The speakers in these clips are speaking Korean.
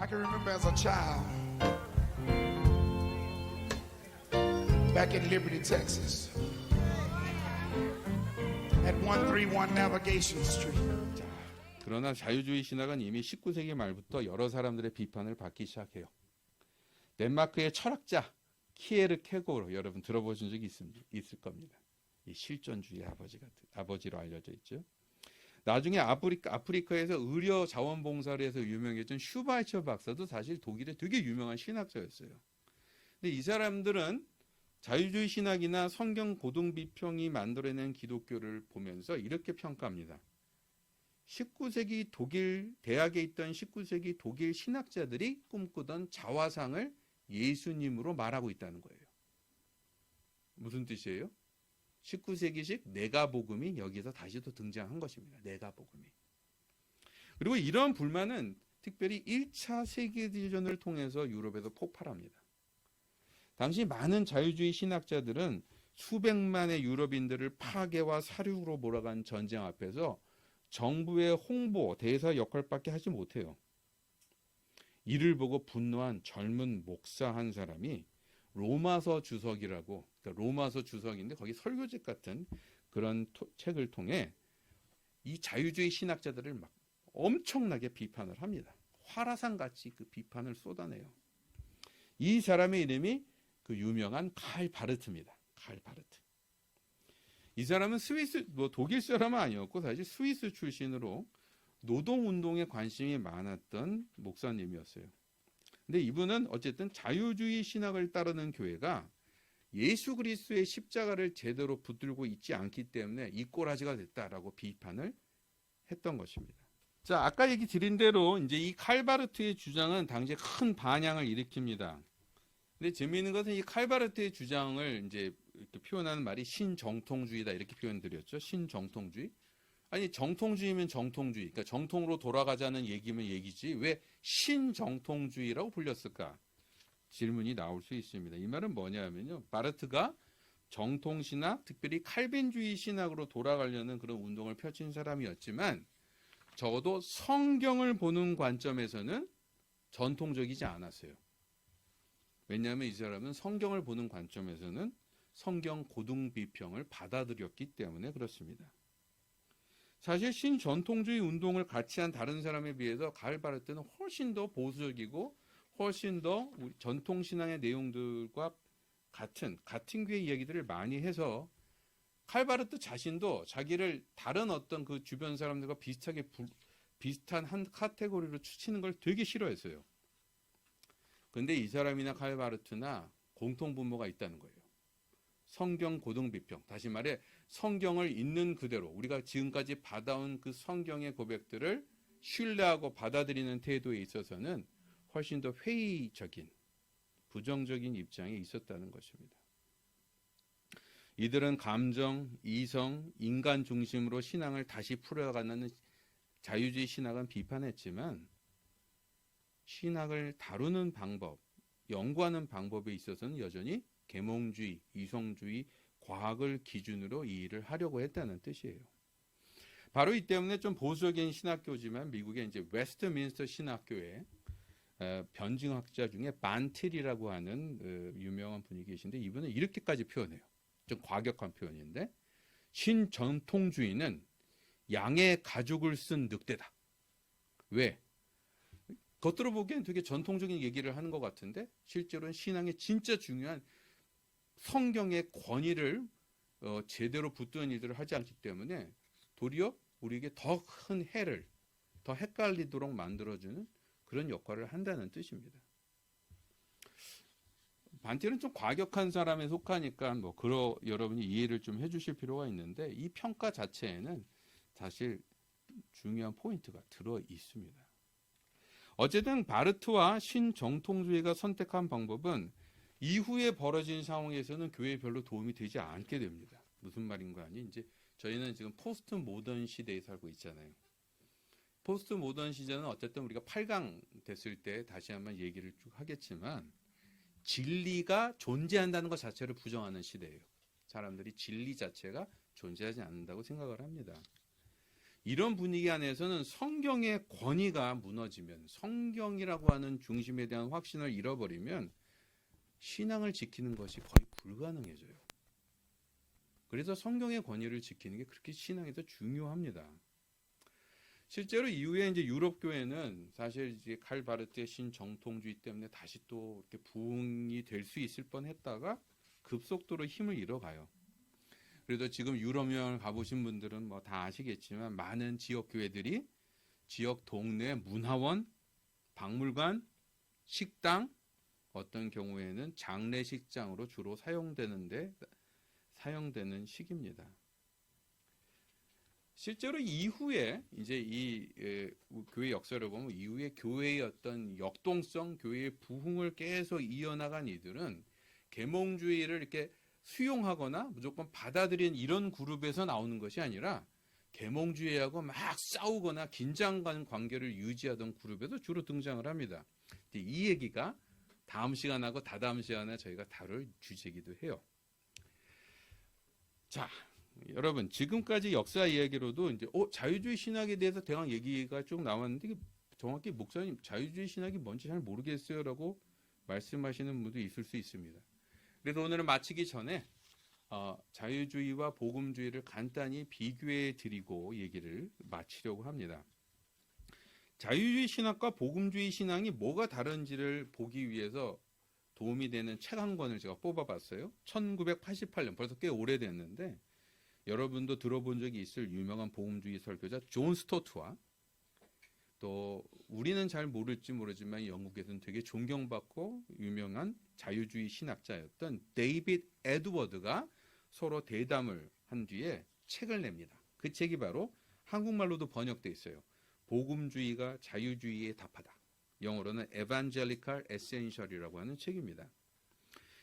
I can remember as a child back in Liberty, Texas, at 131 Navigation Street. 그러나 자유주의 신학은 이미 19세기 말부터 여러 사람들의 비판을 받기 시작해요. 덴마크의 철학자 키에르 케고로 여러분 들어보신 적이 있, 있을 겁니다. 이 실존주의 아버지 같은 아버지로 알려져 있죠. 나중에 아프리카, 아프리카에서 의료 자원봉사를 해서 유명해진 슈바이처 박사도 사실 독일의 되게 유명한 신학자였어요. 근데 이 사람들은 자유주의 신학이나 성경 고등 비평이 만들어낸 기독교를 보면서 이렇게 평가합니다. 19세기 독일 대학에 있던 19세기 독일 신학자들이 꿈꾸던 자화상을 예수님으로 말하고 있다는 거예요. 무슨 뜻이에요? 19세기식 내가복음이 여기서 다시 또 등장한 것입니다. 내가복음이. 그리고 이런 불만은 특별히 1차 세계대전을 통해서 유럽에서 폭발합니다. 당시 많은 자유주의 신학자들은 수백만의 유럽인들을 파괴와 사륙으로 몰아간 전쟁 앞에서 정부의 홍보, 대사 역할밖에 하지 못해요. 이를 보고 분노한 젊은 목사 한 사람이 로마서 주석이라고, 그러니까 로마서 주석인데 거기 설교집 같은 그런 토- 책을 통해 이 자유주의 신학자들을 막 엄청나게 비판을 합니다. 화라산 같이 그 비판을 쏟아내요. 이 사람의 이름이 그 유명한 칼 바르트입니다. 칼 바르트. 이 사람은 스위스 뭐 독일 사람은 아니었고 사실 스위스 출신으로 노동 운동에 관심이 많았던 목사님이었어요. 근데 이분은 어쨌든 자유주의 신학을 따르는 교회가 예수 그리스도의 십자가를 제대로 붙들고 있지 않기 때문에 이 꼬라지가 됐다라고 비판을 했던 것입니다. 자, 아까 얘기 드린 대로 이제 이 칼바르트의 주장은 당시에 큰 반향을 일으킵니다. 근데 재미있는 것은 이 칼바르트의 주장을 이제 표현하는 말이 신정통주의다 이렇게 표현드렸죠. 신정통주의. 아니 정통주의면 정통주의. 그러니까 정통으로 돌아가자는 얘기면 얘기지 왜 신정통주의라고 불렸을까? 질문이 나올 수 있습니다. 이 말은 뭐냐면요. 바르트가 정통 신학, 특별히 칼빈주의 신학으로 돌아가려는 그런 운동을 펼친 사람이었지만 적어도 성경을 보는 관점에서는 전통적이지 않았어요. 왜냐하면 이 사람은 성경을 보는 관점에서는 성경 고등 비평을 받아들였기 때문에 그렇습니다. 사실 신전통주의 운동을 같이 한 다른 사람에 비해서 갈바르트는 훨씬 더 보수적이고 훨씬 더 전통 신앙의 내용들과 같은 같은 교의 이야기들을 많이 해서 칼바르트 자신도 자기를 다른 어떤 그 주변 사람들과 비슷하게 부, 비슷한 한 카테고리로 추치는 걸 되게 싫어했어요. 근데 이 사람이나 칼바르트나 공통 분모가 있다는 거예요. 성경 고등 비평. 다시 말해 성경을 있는 그대로 우리가 지금까지 받아온 그 성경의 고백들을 신뢰하고 받아들이는 태도에 있어서는 훨씬 더 회의적인 부정적인 입장에 있었다는 것입니다. 이들은 감정, 이성, 인간 중심으로 신앙을 다시 풀어가는 자유주의 신학은 비판했지만 신학을 다루는 방법, 연구하는 방법에 있어서는 여전히 계몽주의, 이성주의, 과학을 기준으로 이 일을 하려고 했다는 뜻이에요. 바로 이 때문에 좀 보수적인 신학교지만 미국의 이제 웨스트민스터 신학교에 어, 변증학자 중에 반틸이라고 하는 어, 유명한 분이 계신데 이분은 이렇게까지 표현해요. 좀 과격한 표현인데 신전통주의는 양의 가죽을 쓴 늑대다. 왜? 겉으로 보기엔 되게 전통적인 얘기를 하는 것 같은데 실제로는 신앙의 진짜 중요한 성경의 권위를 어, 제대로 붙드는 일들을 하지 않기 때문에 도리어 우리에게 더 큰 해를 더 헷갈리도록 만들어주는 그런 역할을 한다는 뜻입니다. 반티는 좀 과격한 사람에 속하니까 뭐 그러 여러분이 이해를 좀 해주실 필요가 있는데 이 평가 자체에는 사실 중요한 포인트가 들어 있습니다. 어쨌든 바르트와 신정통주의가 선택한 방법은 이후에 벌어진 상황에서는 교회에 별로 도움이 되지 않게 됩니다. 무슨 말인가 하니 이제 저희는 지금 포스트 모던 시대에 살고 있잖아요. 포스트 모던 시대는 어쨌든 우리가 8강 됐을 때 다시 한번 얘기를 쭉 하겠지만 진리가 존재한다는 것 자체를 부정하는 시대예요. 사람들이 진리 자체가 존재하지 않는다고 생각을 합니다. 이런 분위기 안에서는 성경의 권위가 무너지면 성경이라고 하는 중심에 대한 확신을 잃어버리면 신앙을 지키는 것이 거의 불가능해져요. 그래서 성경의 권위를 지키는 게 그렇게 신앙에서 중요합니다. 실제로 이후에 이제 유럽 교회는 사실 이제 칼 바르트의 신정통주의 때문에 다시 또 이렇게 부흥이 될 수 있을 뻔했다가 급속도로 힘을 잃어가요. 그래도 지금 유럽 여행을 가보신 분들은 뭐 다 아시겠지만 많은 지역 교회들이 지역 동네 문화원, 박물관, 식당, 어떤 경우에는 장례식장으로 주로 사용되는데 사용되는 시기입니다. 실제로 이후에 이제 이 에, 교회 역사를 보면 이후에 교회의 어떤 역동성, 교회의 부흥을 계속 이어나간 이들은 계몽주의를 이렇게 수용하거나 무조건 받아들인 이런 그룹에서 나오는 것이 아니라 계몽주의하고 막 싸우거나 긴장간 관계를 유지하던 그룹에서 주로 등장을 합니다. 이 얘기가 다음 시간하고 다다음 시간에 저희가 다룰 주제이기도 해요. 자, 여러분 지금까지 역사 이야기로도 이제 어, 자유주의 신학에 대해서 대강 얘기가 쭉 나왔는데 정확히 목사님 자유주의 신학이 뭔지 잘 모르겠어요라고 말씀하시는 분도 있을 수 있습니다. 그래서 오늘은 마치기 전에 어, 자유주의와 복음주의를 간단히 비교해 드리고 얘기를 마치려고 합니다. 자유주의 신학과 복음주의 신앙이 뭐가 다른지를 보기 위해서 도움이 되는 책 한 권을 제가 뽑아봤어요. 1988년 벌써 꽤 오래됐는데 여러분도 들어본 적이 있을 유명한 복음주의 설교자 존 스토트와 또 우리는 잘 모를지 모르지만 영국에서는 되게 존경받고 유명한 자유주의 신학자였던 데이빗 에드워드가 서로 대담을 한 뒤에 책을 냅니다. 그 책이 바로 한국말로도 번역돼 있어요. 복음주의가 자유주의에 답하다. 영어로는 Evangelical Essential이라고 하는 책입니다.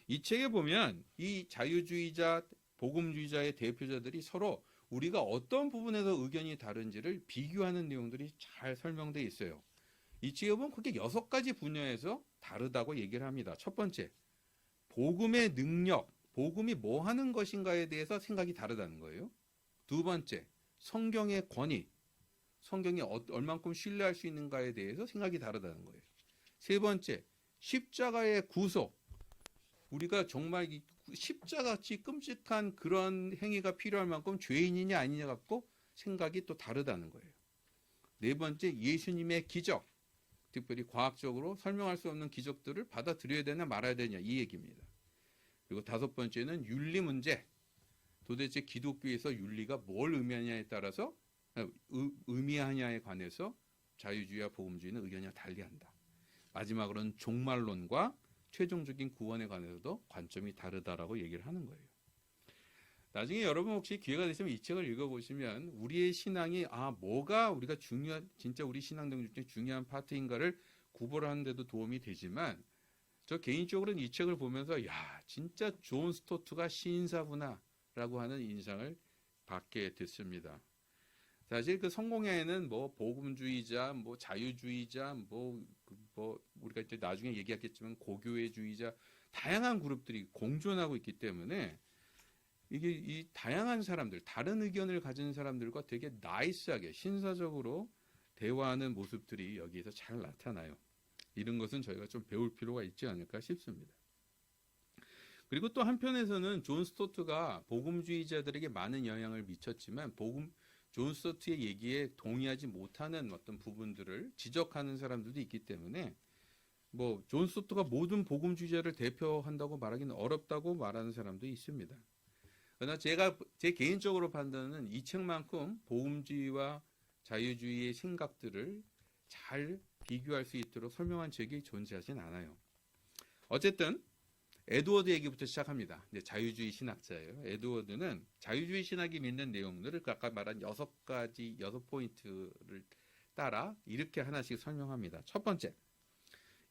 이 책에 보면 이 자유주의자, 복음주의자의 대표자들이 서로 우리가 어떤 부분에서 의견이 다른지를 비교하는 내용들이 잘 설명되어 있어요. 이 책에 보면 크게 여섯 가지 분야에서 다르다고 얘기를 합니다. 첫 번째, 복음의 능력, 복음이 뭐 하는 것인가에 대해서 생각이 다르다는 거예요. 두 번째, 성경의 권위, 성경이 어- 얼만큼 신뢰할 수 있는가에 대해서 생각이 다르다는 거예요. 세 번째, 십자가의 구속. 우리가 정말 이 십자같이 끔찍한 그런 행위가 필요할 만큼 죄인이냐 아니냐 갖고 생각이 또 다르다는 거예요. 네 번째, 예수님의 기적. 특별히 과학적으로 설명할 수 없는 기적들을 받아들여야 되냐 말아야 되냐 이 얘기입니다. 그리고 다섯 번째는 윤리 문제. 도대체 기독교에서 윤리가 뭘 의미하냐에 따라서 의, 의미하냐에 관해서 자유주의와 복음주의는 의견이 달리한다. 마지막으로는 종말론과 최종적인 구원에 관해서도 관점이 다르다라고 얘기를 하는 거예요. 나중에 여러분 혹시 기회가 되시면 이 책을 읽어보시면 우리의 신앙이 아 뭐가 우리가 중요한 진짜 우리 신앙 등 중에 중요한 파트인가를 구별하는데도 도움이 되지만 저 개인적으로는 이 책을 보면서 야 진짜 존 스토트가 시인사구나라고 하는 인상을 받게 됐습니다. 사실 그 성공회에는 뭐 복음주의자, 뭐 자유주의자, 뭐, 그뭐 우리가 이제 나중에 얘기하겠지만 고교회주의자 다양한 그룹들이 공존하고 있기 때문에 이게 이 다양한 사람들, 다른 의견을 가진 사람들과 되게 나이스하게 신사적으로 대화하는 모습들이 여기에서 잘 나타나요. 이런 것은 저희가 좀 배울 필요가 있지 않을까 싶습니다. 그리고 또 한편에서는 존 스토트가 복음주의자들에게 많은 영향을 미쳤지만 복음 존 스토트의 얘기에 동의하지 못하는 어떤 부분들을 지적하는 사람들도 있기 때문에 뭐 존 스토트가 모든 복음주의자를 대표한다고 말하기는 어렵다고 말하는 사람도 있습니다. 그러나 제가 제 개인적으로 판단은 이 책만큼 복음주의와 자유주의의 생각들을 잘 비교할 수 있도록 설명한 책이 존재하진 않아요. 어쨌든 에드워드 얘기부터 시작합니다. 이제 자유주의 신학자예요. 에드워드는 자유주의 신학이 믿는 내용들을 그 아까 말한 여섯 가지 여섯 포인트를 따라 이렇게 하나씩 설명합니다. 첫 번째,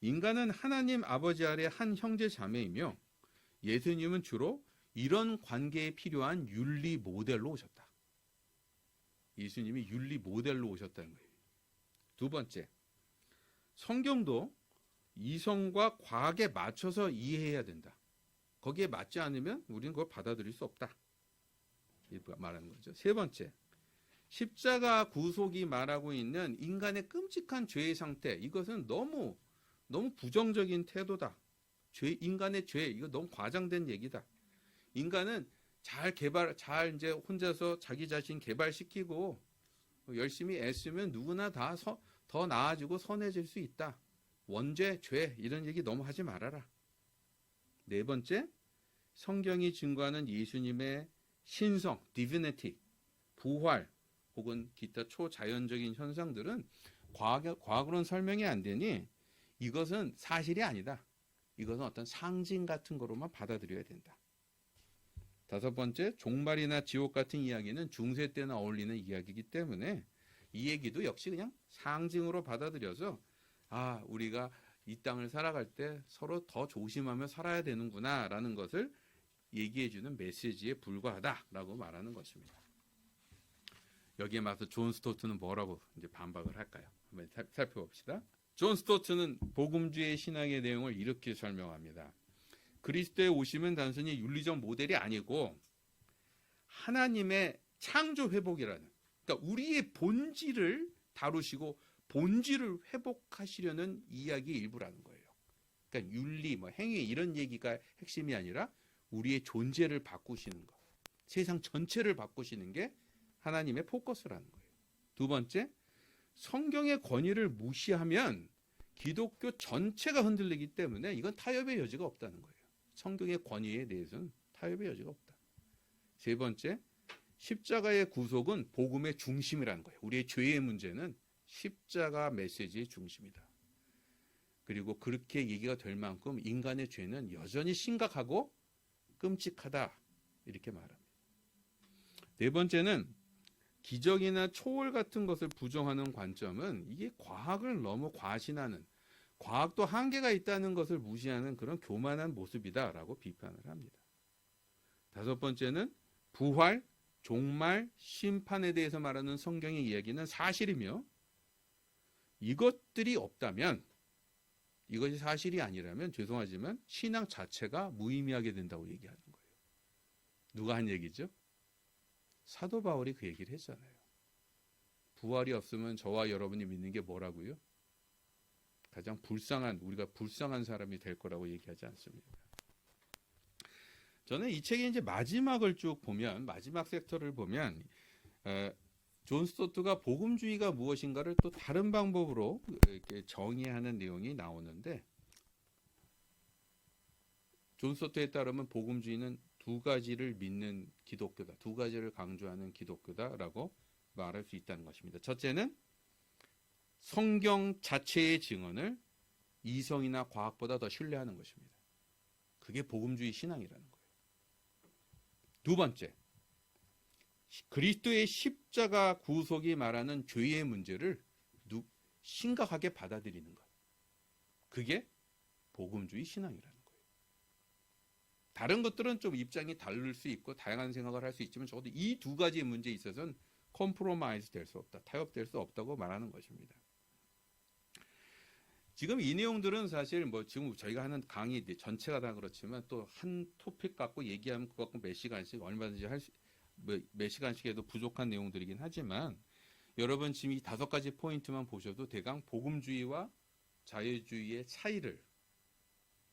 인간은 하나님 아버지 아래 한 형제 자매이며 예수님은 주로 이런 관계에 필요한 윤리 모델로 오셨다. 예수님이 윤리 모델로 오셨다는 거예요. 두 번째, 성경도 이성과 과학에 맞춰서 이해해야 된다. 거기에 맞지 않으면 우리는 그걸 받아들일 수 없다. 말하는 거죠. 세 번째, 십자가 구속이 말하고 있는 인간의 끔찍한 죄의 상태 이것은 너무 너무 부정적인 태도다. 죄 인간의 죄 이거 너무 과장된 얘기다. 인간은 잘 개발 잘 이제 혼자서 자기 자신 개발시키고 열심히 애쓰면 누구나 다 더 나아지고 선해질 수 있다. 원죄, 죄 이런 얘기 너무 하지 말아라. 네 번째, 성경이 증거하는 예수님의 신성, divinity, 부활 혹은 기타 초자연적인 현상들은 과학, 과학으로는 설명이 안 되니 이것은 사실이 아니다. 이것은 어떤 상징 같은 거로만 받아들여야 된다. 다섯 번째, 종말이나 지옥 같은 이야기는 중세 때나 어울리는 이야기이기 때문에 이 얘기도 역시 그냥 상징으로 받아들여서 아, 우리가 이 땅을 살아갈 때 서로 더 조심하며 살아야 되는구나라는 것을 얘기해주는 메시지에 불과하다라고 말하는 것입니다. 여기에 맞서 존 스토트는 뭐라고 이제 반박을 할까요? 한번 살- 살펴봅시다. 존 스토트는 복음주의 신앙의 내용을 이렇게 설명합니다. 그리스도의 오심은 단순히 윤리적 모델이 아니고 하나님의 창조 회복이라는 그러니까 우리의 본질을 다루시고 본질을 회복하시려는 이야기의 일부라는 거예요. 그러니까 윤리, 뭐 행위 이런 얘기가 핵심이 아니라 우리의 존재를 바꾸시는 것, 세상 전체를 바꾸시는 게 하나님의 포커스라는 거예요. 두 번째, 성경의 권위를 무시하면 기독교 전체가 흔들리기 때문에 이건 타협의 여지가 없다는 거예요. 성경의 권위에 대해서는 타협의 여지가 없다. 세 번째, 십자가의 구속은 복음의 중심이라는 거예요. 우리의 죄의 문제는 십자가 메시지의 중심이다. 그리고 그렇게 얘기가 될 만큼 인간의 죄는 여전히 심각하고 끔찍하다. 이렇게 말합니다. 네 번째는 기적이나 초월 같은 것을 부정하는 관점은 이게 과학을 너무 과신하는 과학도 한계가 있다는 것을 무시하는 그런 교만한 모습이다라고 비판을 합니다. 다섯 번째는 부활, 종말, 심판에 대해서 말하는 성경의 이야기는 사실이며 이것들이 없다면 이것이 사실이 아니라면 죄송하지만 신앙 자체가 무의미하게 된다고 얘기하는 거예요. 누가 한 얘기죠? 사도 바울이 그 얘기를 했잖아요. 부활이 없으면 저와 여러분이 믿는 게 뭐라고요? 가장 불쌍한 우리가 불쌍한 사람이 될 거라고 얘기하지 않습니다. 저는 이 책의 이제 마지막을 쭉 보면 마지막 섹터를 보면 어, 존 스토트가 복음주의가 무엇인가를 또 다른 방법으로 이렇게 정의하는 내용이 나오는데 존 스토트에 따르면 복음주의는 두 가지를 믿는 기독교다. 두 가지를 강조하는 기독교다라고 말할 수 있다는 것입니다. 첫째는 성경 자체의 증언을 이성이나 과학보다 더 신뢰하는 것입니다. 그게 복음주의 신앙이라는 거예요. 두 번째, 그리스도의 십자가 구속이 말하는 죄의 문제를 누- 심각하게 받아들이는 것. 그게 복음주의 신앙이라는 거예요. 다른 것들은 좀 입장이 다를 수 있고 다양한 생각을 할 수 있지만 적어도 이 두 가지의 문제에 있어서는 컴프로마이즈 될 수 없다. 타협될 수 없다고 말하는 것입니다. 지금 이 내용들은 사실 뭐 지금 저희가 하는 강의 전체가 다 그렇지만 또 한 토픽 갖고 얘기하면 그거 갖고 몇 시간씩 얼마든지 할 수, 뭐, 몇 시간씩 해도 부족한 내용들이긴 하지만 여러분 지금 이 다섯 가지 포인트만 보셔도 대강 복음주의와 자유주의의 차이를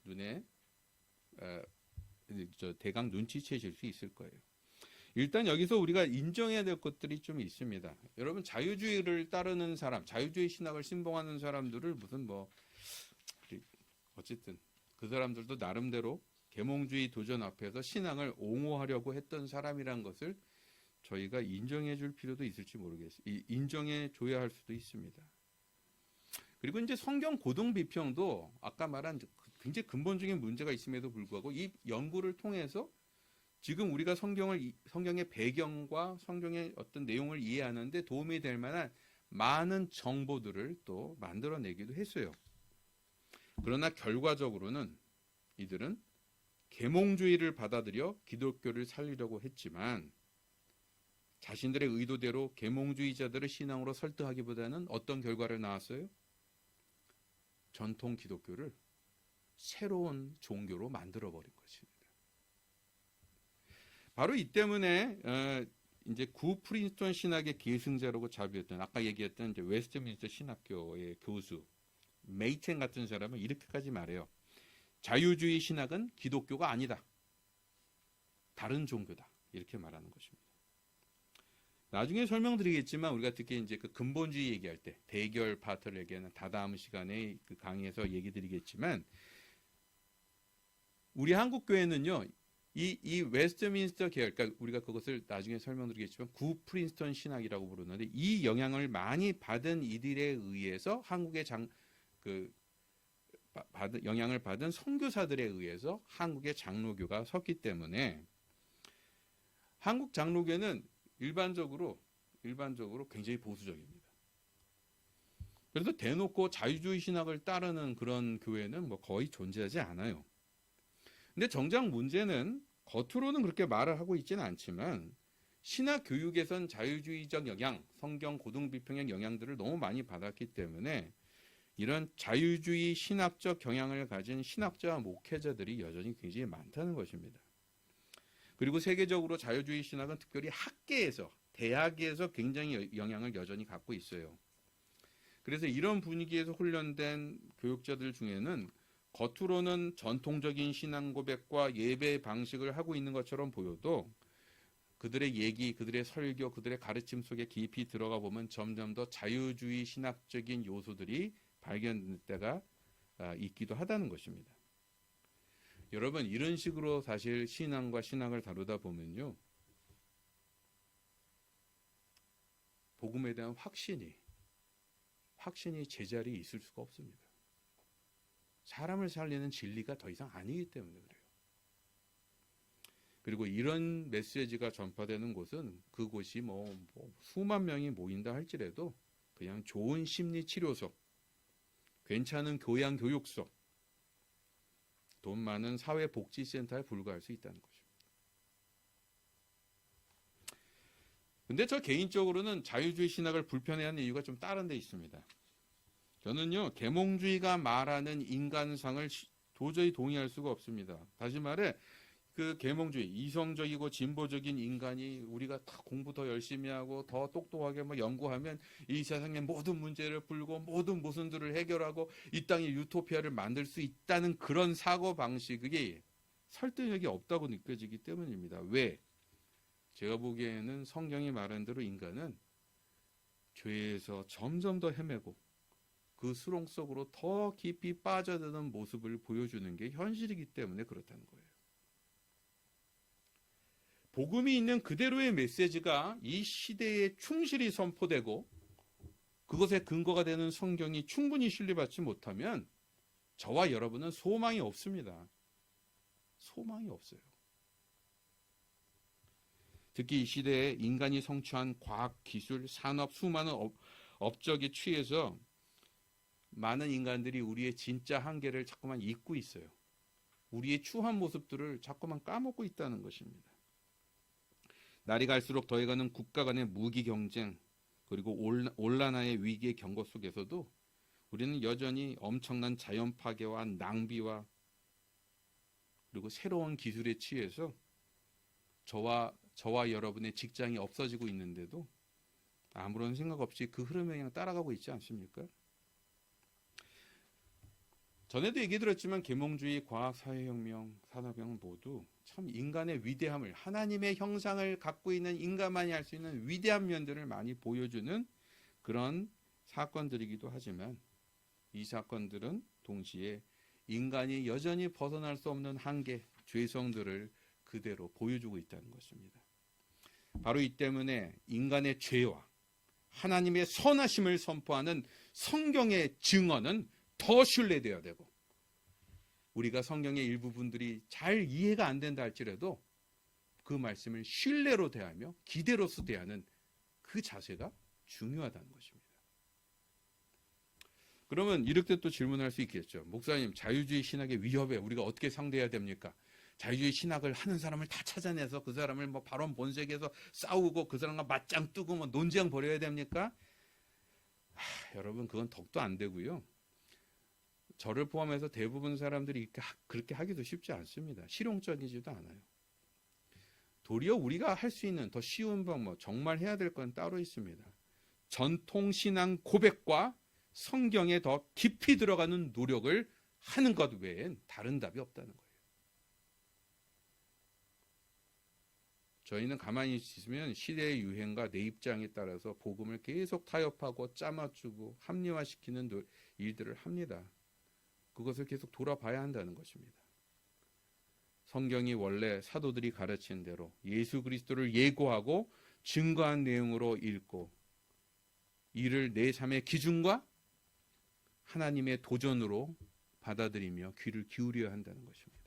눈에 어, 저 대강 눈치채실 수 있을 거예요. 일단 여기서 우리가 인정해야 될 것들이 좀 있습니다. 여러분 자유주의를 따르는 사람, 자유주의 신학을 신봉하는 사람들을 무슨 뭐 어쨌든 그 사람들도 나름대로 계몽주의 도전 앞에서 신앙을 옹호하려고 했던 사람이란 것을 저희가 인정해 줄 필요도 있을지 모르겠어요. 이- 인정해 줘야 할 수도 있습니다. 그리고 이제 성경 고등 비평도 아까 말한 굉장히 근본적인 문제가 있음에도 불구하고 이 연구를 통해서 지금 우리가 성경을 이- 성경의 배경과 성경의 어떤 내용을 이해하는데 도움이 될 만한 많은 정보들을 또 만들어내기도 했어요. 그러나 결과적으로는 이들은 계몽주의를 받아들여 기독교를 살리려고 했지만 자신들의 의도대로 계몽주의자들을 신앙으로 설득하기보다는 어떤 결과를 낳았어요? 전통 기독교를 새로운 종교로 만들어 버린 것입니다. 바로 이 때문에 어, 이제 구 프린스턴 신학의 계승자라고 자비했던 아까 얘기했던 웨스트민스터 신학교의 교수 메이첸 같은 사람은 이렇게까지 말해요. 자유주의 신학은 기독교가 아니다. 다른 종교다. 이렇게 말하는 것입니다. 나중에 설명드리겠지만 우리가 특히 이제 그 근본주의 얘기할 때 대결 파트를 얘기하는 다다음 시간에 그 강의에서 얘기 드리겠지만 우리 한국 교회는요. 이, 이 웨스트민스터 계열, 그러니까 우리가 그것을 나중에 설명드리겠지만 구 프린스턴 신학이라고 부르는데 이 영향을 많이 받은 이들에 의해서 한국의 장, 그, 바- 받은, 영향을 받은 선교사들에 의해서 한국의 장로교가 섰기 때문에 한국 장로교는 일반적으로, 일반적으로 굉장히 보수적입니다. 그래서 대놓고 자유주의 신학을 따르는 그런 교회는 뭐 거의 존재하지 않아요. 근데 정작 문제는 겉으로는 그렇게 말을 하고 있지는 않지만 신학 교육에선 자유주의적 영향, 성경 고등 비평의 영향들을 너무 많이 받았기 때문에 이런 자유주의 신학적 경향을 가진 신학자와 목회자들이 여전히 굉장히 많다는 것입니다. 그리고 세계적으로 자유주의 신학은 특별히 학계에서 대학에서 굉장히 여- 영향을 여전히 갖고 있어요. 그래서 이런 분위기에서 훈련된 교육자들 중에는 겉으로는 전통적인 신앙 고백과 예배 방식을 하고 있는 것처럼 보여도 그들의 얘기, 그들의 설교, 그들의 가르침 속에 깊이 들어가 보면 점점 더 자유주의 신학적인 요소들이 발견될 때가 아, 있기도 하다는 것입니다. 여러분 이런 식으로 사실 신앙과 신학을 다루다 보면요. 복음에 대한 확신이 확신이 제자리에 있을 수가 없습니다. 사람을 살리는 진리가 더 이상 아니기 때문에 그래요. 그리고 이런 메시지가 전파되는 곳은 그곳이 뭐, 뭐 수만 명이 모인다 할지라도 그냥 좋은 심리 치료소, 괜찮은 교양 교육소, 돈 많은 사회복지센터에 불과할 수 있다는 것입니다. 근데 저 개인적으로는 자유주의 신학을 불편해하는 이유가 좀 다른 데 있습니다. 저는요, 계몽주의가 말하는 인간상을 시- 도저히 동의할 수가 없습니다. 다시 말해, 그 계몽주의, 이성적이고 진보적인 인간이 우리가 다 공부 더 열심히 하고 더 똑똑하게 뭐 연구하면 이 세상의 모든 문제를 풀고 모든 모순들을 해결하고 이 땅에 유토피아를 만들 수 있다는 그런 사고 방식이 설득력이 없다고 느껴지기 때문입니다. 왜? 제가 보기에는 성경이 말한 대로 인간은 죄에서 점점 더 헤매고 그 수렁 속으로 더 깊이 빠져드는 모습을 보여주는 게 현실이기 때문에 그렇다는 거예요. 복음이 있는 그대로의 메시지가 이 시대에 충실히 선포되고 그것의 근거가 되는 성경이 충분히 신뢰받지 못하면 저와 여러분은 소망이 없습니다. 소망이 없어요. 특히 이 시대에 인간이 성취한 과학, 기술, 산업, 수많은 업, 업적에 취해서 많은 인간들이 우리의 진짜 한계를 자꾸만 잊고 있어요. 우리의 추한 모습들을 자꾸만 까먹고 있다는 것입니다. 날이 갈수록 더해가는 국가 간의 무기 경쟁 그리고 올- 온난화의 위기의 경고 속에서도 우리는 여전히 엄청난 자연 파괴와 낭비와 그리고 새로운 기술에 취해서 저와 저와 여러분의 직장이 없어지고 있는데도 아무런 생각 없이 그 흐름에 그냥 따라가고 있지 않습니까? 전에도 얘기 들었지만 계몽주의, 과학, 사회혁명, 산업혁명 모두 참 인간의 위대함을 하나님의 형상을 갖고 있는 인간만이 할 수 있는 위대한 면들을 많이 보여주는 그런 사건들이기도 하지만 이 사건들은 동시에 인간이 여전히 벗어날 수 없는 한계, 죄성들을 그대로 보여주고 있다는 것입니다. 바로 이 때문에 인간의 죄와 하나님의 선하심을 선포하는 성경의 증언은 더 신뢰되어야 되고 우리가 성경의 일부분들이 잘 이해가 안 된다 할지라도 그 말씀을 신뢰로 대하며 기대로서 대하는 그 자세가 중요하다는 것입니다. 그러면 이렇게 또 질문할 수 있겠죠. 목사님, 자유주의 신학의 위협에 우리가 어떻게 상대해야 됩니까? 자유주의 신학을 하는 사람을 다 찾아내서 그 사람을 뭐 발언 본색에서 싸우고 그 사람과 맞짱 뜨고 뭐 논쟁 벌여야 됩니까? 하, 여러분 그건 덕도 안 되고요. 저를 포함해서 대부분 사람들이 그렇게 하기도 쉽지 않습니다. 실용적이지도 않아요. 도리어 우리가 할 수 있는 더 쉬운 방법, 정말 해야 될 건 따로 있습니다. 전통 신앙 고백과 성경에 더 깊이 들어가는 노력을 하는 것 외엔 다른 답이 없다는 거예요. 저희는 가만히 있으면 시대의 유행과 내 입장에 따라서 복음을 계속 타협하고 짜맞추고 합리화시키는 노- 일들을 합니다. 그것을 계속 돌아봐야 한다는 것입니다. 성경이 원래 사도들이 가르친 대로 예수 그리스도를 예고하고 증거한 내용으로 읽고 이를 내 삶의 기준과 하나님의 도전으로 받아들이며 귀를 기울여야 한다는 것입니다.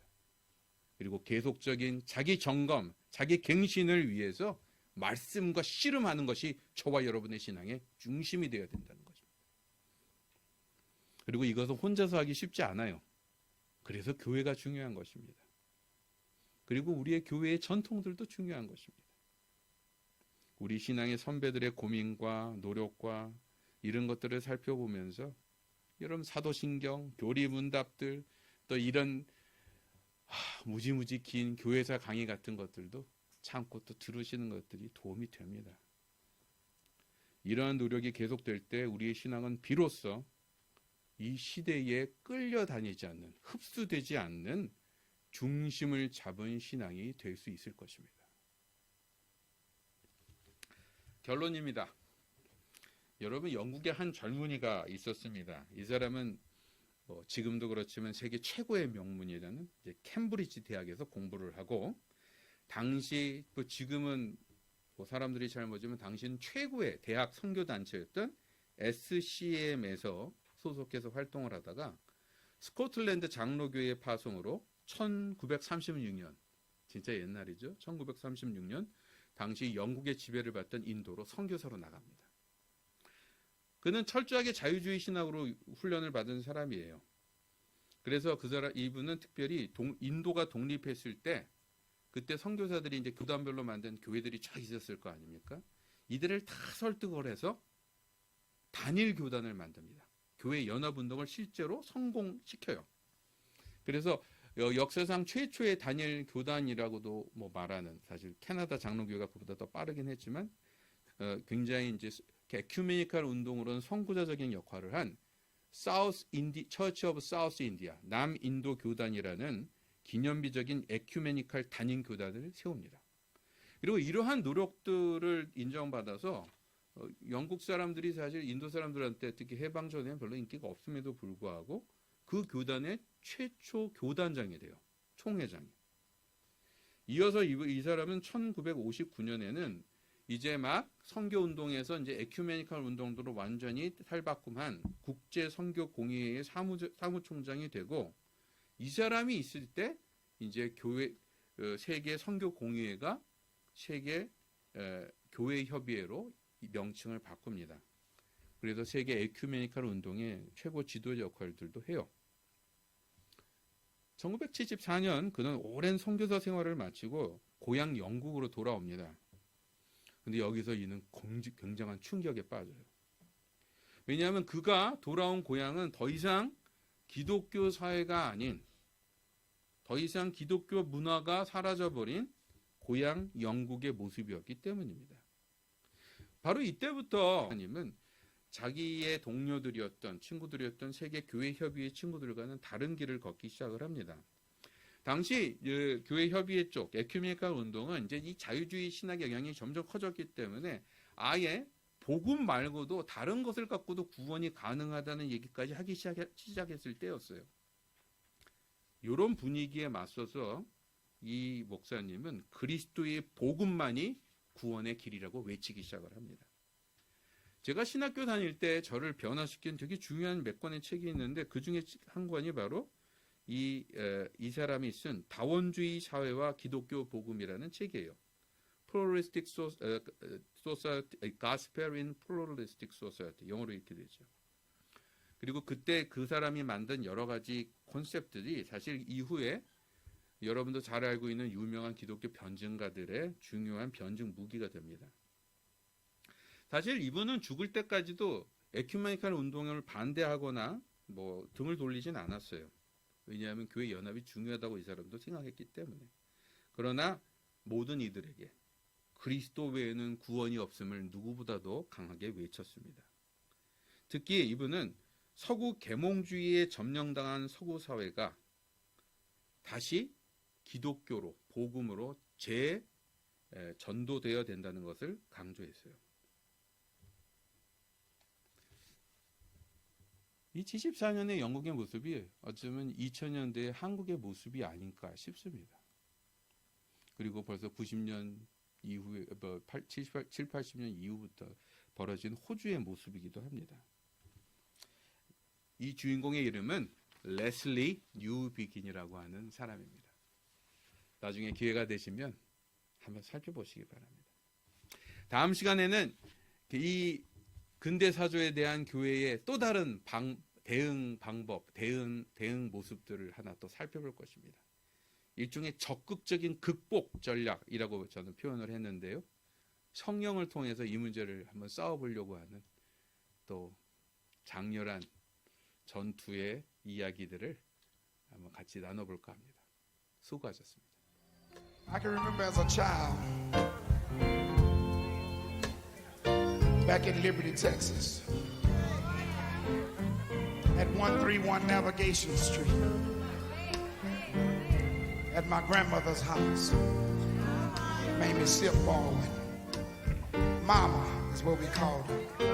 그리고 계속적인 자기 점검, 자기 갱신을 위해서 말씀과 씨름하는 것이 저와 여러분의 신앙의 중심이 되어야 된다는 것입니다. 그리고 이것은 혼자서 하기 쉽지 않아요. 그래서 교회가 중요한 것입니다. 그리고 우리의 교회의 전통들도 중요한 것입니다. 우리 신앙의 선배들의 고민과 노력과 이런 것들을 살펴보면서 여러분 사도신경, 교리문답들 또 이런 하, 무지무지 긴 교회사 강의 같은 것들도 참고 또 들으시는 것들이 도움이 됩니다. 이러한 노력이 계속될 때 우리의 신앙은 비로소 이 시대에 끌려다니지 않는 흡수되지 않는 중심을 잡은 신앙이 될 수 있을 것입니다. 결론입니다. 여러분 영국에 한 젊은이가 있었습니다. 이 사람은 뭐 지금도 그렇지만 세계 최고의 명문이라는 캠브리지 대학에서 공부를 하고 당시 뭐 지금은 뭐 사람들이 잘 모르지만 당시는 최고의 대학 선교 단체였던 SCM에서 소속해서 활동을 하다가 스코틀랜드 장로교회 파송으로 1936년 진짜 옛날이죠. 1936년 당시 영국의 지배를 받던 인도로 선교사로 나갑니다. 그는 철저하게 자유주의 신학으로 훈련을 받은 사람이에요. 그래서 그 사람 이분은 특별히 동, 인도가 독립했을 때 그때 선교사들이 이제 교단별로 만든 교회들이 쫙 있었을 거 아닙니까? 이들을 다 설득을 해서 단일 교단을 만듭니다. 교회 연합 운동을 실제로 성공시켜요. 그래서 여- 역사상 최초의 단일 교단이라고도 뭐 말하는 사실 캐나다 장로교가 그보다 더 빠르긴 했지만 어, 굉장히 이제 에큐메니컬 운동으로는 선구자적인 역할을 한 사우스 인디 처치 오브 사우스 인디아 남인도 교단이라는 기념비적인 에큐메니컬 단임 교단을 세웁니다. 그리고 이러한 노력들을 인정받아서 어, 영국 사람들이 사실 인도 사람들한테 특히 해방 전에는 별로 인기가 없음에도 불구하고 그 교단의 최초 교단장이 돼요. 총회장이. 이어서 이, 이 사람은 1959년에는 이제 막 선교 운동에서 이제 에큐메니컬 운동도로 완전히 탈바꿈한 국제 선교 공의회의 사무 사무총장이 되고 이 사람이 있을 때 이제 교회 어, 세계 선교 공의회가 세계 에, 교회 협의회로 이 명칭을 바꿉니다. 그래서 세계 에큐메니컬 운동의 최고 지도 역할들도 해요. 1974년 그는 오랜 선교사 생활을 마치고 고향 영국으로 돌아옵니다. 근데 여기서 이는 굉장한 충격에 빠져요. 왜냐하면 그가 돌아온 고향은 더 이상 기독교 사회가 아닌 더 이상 기독교 문화가 사라져버린 고향 영국의 모습이었기 때문입니다. 바로 이때부터 하나님은 자기의 동료들이었던 친구들이었던 세계 교회 협의회 친구들과는 다른 길을 걷기 시작을 합니다. 당시 그 교회 협의회 쪽 에큐메니컬 운동은 이제 이 자유주의 신학 영향이 점점 커졌기 때문에 아예 복음 말고도 다른 것을 갖고도 구원이 가능하다는 얘기까지 하기 시작했, 시작했을 때였어요. 이런 분위기에 맞서서 이 목사님은 그리스도의 복음만이 구원의 길이라고 외치기 시작을 합니다. 제가 신학교 다닐 때 저를 변화시킨 되게 중요한 몇 권의 책이 있는데 그 중에 한 권이 바로 이, 에, 이 사람이 쓴 다원주의 사회와 기독교 복음이라는 책이에요. Pluralistic 에, Society, 에, Gospel in Pluralistic Society 영어로 이렇게 되죠. 그리고 그때 그 사람이 만든 여러 가지 콘셉트들이 사실 이후에 여러분도 잘 알고 있는 유명한 기독교 변증가들의 중요한 변증 무기가 됩니다. 사실 이분은 죽을 때까지도 에큐메니컬 운동을 반대하거나 뭐 등을 돌리진 않았어요. 왜냐하면 교회 연합이 중요하다고 이 사람도 생각했기 때문에. 그러나 모든 이들에게 그리스도 외에는 구원이 없음을 누구보다도 강하게 외쳤습니다. 특히 이분은 서구 계몽주의에 점령당한 서구 사회가 다시 기독교로 복음으로 재 에, 전도되어야 된다는 것을 강조했어요. 이 74년의 영국의 모습이 어쩌면 2000년대의 한국의 모습이 아닐까 싶습니다. 그리고 벌써 90년 이후에 뭐 8, 78, 7, 80년 이후부터 벌어진 호주의 모습이기도 합니다. 이 주인공의 이름은 레슬리 뉴비긴이라고 하는 사람입니다. 나중에 기회가 되시면 한번 살펴보시기 바랍니다. 다음 시간에는 이 근대 사조에 대한 교회의 또 다른 방, 대응 방법, 대응 대응 모습들을 하나 또 살펴볼 것입니다. 일종의 적극적인 극복 전략이라고 저는 표현을 했는데요. 성령을 통해서 이 문제를 한번 싸워보려고 하는 또 장렬한 전투의 이야기들을 한번 같이 나눠볼까 합니다. 수고하셨습니다. I can remember as a child back in Liberty, Texas, at 131 Navigation Street, at my grandmother's house. Mamie Sip Baldwin. Mama is what we called her.